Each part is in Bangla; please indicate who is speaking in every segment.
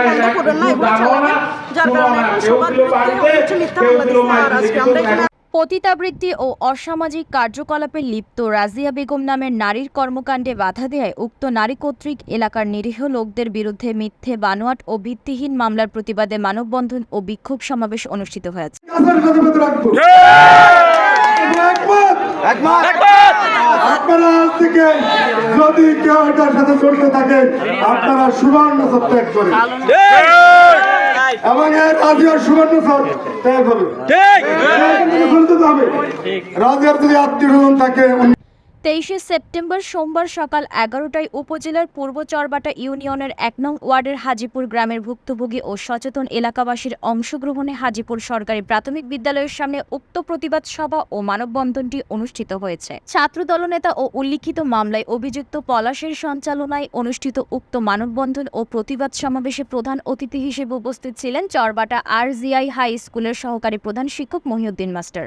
Speaker 1: বন্ধ করবেন না এগুলো চালাবেন যার কারণে এখন সবার বিরুদ্ধে হচ্ছে মিথ্যা মামলা দিচ্ছে আর আজকে আমরা এখানে
Speaker 2: পতিতাবৃত্তি ও অসামাজিক কার্যকলাপে লিপ্ত রাজিয়া বেগম নামের নারীর কর্মকাণ্ডে বাধা দেয় উক্ত নারী কর্তৃক এলাকার নিরীহ লোকদের বিরুদ্ধে মিথ্যে বানোয়াট ও ভিত্তিহীন মামলার প্রতিবাদে মানববন্ধন ও বিক্ষোভ সমাবেশ অনুষ্ঠিত হয়েছে।
Speaker 3: আপনারা আজ থেকে যদি কেউ এটার সাথে জড়িত থাকে আপনারা সুবর্ণ সব ত্যাগ করেন। এবং এর রাজিয়ার সুবর্ণ সব ত্যাগ হবে। রাজিয়ার যদি আত্মীয় থাকে
Speaker 2: তেইশে সেপ্টেম্বর সোমবার সকাল এগারোটায় উপজেলার পূর্ব চরবাটা ইউনিয়নের এক নং ওয়ার্ডের হাজিপুর গ্রামের ভুক্তভোগী ও সচেতন এলাকাবাসীর অংশগ্রহণে হাজিপুর সরকারি প্রাথমিক বিদ্যালয়ের সামনে উক্ত প্রতিবাদ সভা ও মানববন্ধনটি অনুষ্ঠিত হয়েছে। ছাত্র দলনেতা ও উল্লিখিত মামলায় অভিযুক্ত পলাশের সঞ্চালনায় অনুষ্ঠিত উক্ত মানববন্ধন ও প্রতিবাদ সমাবেশে প্রধান অতিথি হিসেবে উপস্থিত ছিলেন চরবাটা আর জিআই হাই স্কুলের সহকারী প্রধান শিক্ষক মহিউদ্দিন মাস্টার।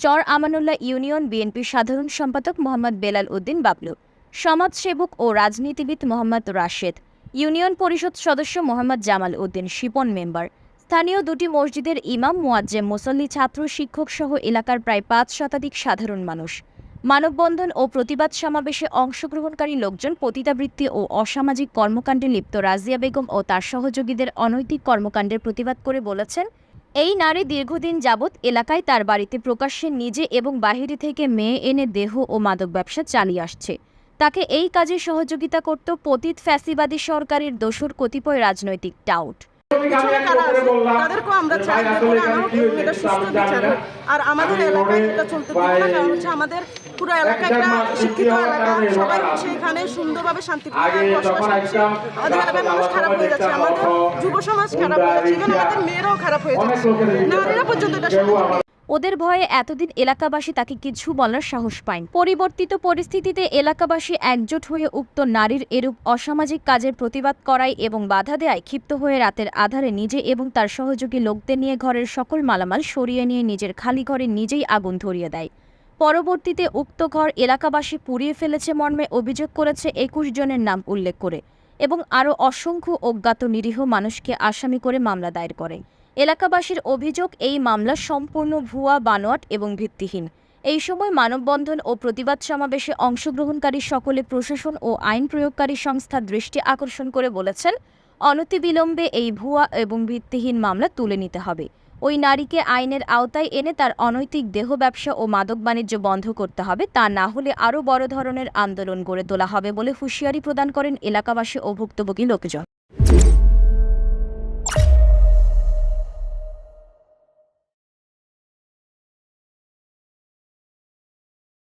Speaker 2: চর আমানুল্লাহ ইউনিয়ন বিএনপির সাধারণ সম্পাদক মোহাম্মদ বেলাল উদ্দিন বাবলু, সমাজসেবক ও রাজনীতিবিদ মোহাম্মদ রাশেদ, ইউনিয়ন পরিষদ সদস্য মোহাম্মদ জামাল উদ্দিন শিপন মেম্বার, স্থানীয় দুটি মসজিদের ইমাম, মুয়াজ্জেম, মুসল্লি, ছাত্র, শিক্ষক সহ এলাকার প্রায় পাঁচ শতাধিক সাধারণ মানুষ। মানববন্ধন ও প্রতিবাদ সমাবেশে অংশগ্রহণকারী লোকজন পতিতাবৃত্তি ও অসামাজিক কর্মকাণ্ডে লিপ্ত রাজিয়া বেগম ও তার সহযোগীদের অনৈতিক কর্মকাণ্ডের প্রতিবাদ করে বলেছেন এই নারী দীর্ঘদিন যাবৎ এলাকায় তার বাড়িতে প্রকাশ্যে নিজে এবং বাহিরে থেকে মেয়ে এনে দেহ ও মাদক ব্যবসা চালিয়ে আসছে। তাকে এই কাজে সহযোগিতা করত পতিত ফ্যাসিবাদী সরকারের দোসর কতিপয় রাজনৈতিক টাউট।
Speaker 1: পিছনে কারা আছে? তাদেরকেও আমরা চাই বের করে আনা হোক এবং এটা সুস্থ বিচার আর আমাদের এলাকায় এটা চলতে না কারণ হচ্ছে আমাদের পুরো এলাকা একটা শিক্ষিত এলাকা সবাই হচ্ছে এখানে সুন্দরভাবে শান্তিপূর্ণভাবে বসবাস করছে। আমাদের এলাকায় মানুষ খারাপ হয়ে যাচ্ছে আমাদের যুব সমাজ খারাপ হয়ে যাচ্ছে ইভেন আমাদের মেয়েরাও খারাপ হয়ে যাচ্ছে। নারীরা পর্যন্ত এটা।
Speaker 2: ওদের ভয়ে এতদিন এলাকাবাসী তাকে কিছু বলার সাহস পায়নি। পরিবর্তিত পরিস্থিতিতে এলাকাবাসী একজোট হয়ে উক্ত নারীর এরূপ অসামাজিক কাজের প্রতিবাদ করায় এবং বাধা দেয় ক্ষিপ্ত হয়ে রাতের আধারে নিজে এবং তার সহযোগী লোকদের নিয়ে ঘরের সকল মালামাল সরিয়ে নিয়ে নিজের খালি ঘরে নিজেই আগুন ধরিয়ে দেয়। পরবর্তীতে উক্ত ঘর এলাকাবাসী পুড়িয়ে ফেলেছে মর্মে অভিযোগ করেছে একুশ জনের নাম উল্লেখ করে এবং আরও অসংখ্য অজ্ঞাত নিরীহ মানুষকে আসামি করে মামলা দায়ের করে। এলাকাবাসীর অভিযোগ, এই মামলা সম্পূর্ণ ভুয়া, বানোয়াট এবং ভিত্তিহীন। এই সময় মানববন্ধন ও প্রতিবাদ সমাবেশে অংশগ্রহণকারী সকলে প্রশাসন ও আইন প্রয়োগকারী সংস্থার দৃষ্টি আকর্ষণ করে বলেছেন, অনতিবিলম্বে এই ভুয়া এবং ভিত্তিহীন মামলা তুলে নিতে হবে। ওই নারীকে আইনের আওতায় এনে তার অনৈতিক দেহ ব্যবসা ও মাদক বাণিজ্য বন্ধ করতে হবে, তা না হলে আরও বড় ধরনের আন্দোলন গড়ে তোলা হবে বলে হুঁশিয়ারি প্রদান করেন এলাকাবাসী ও ভুক্তভোগী লোকজন।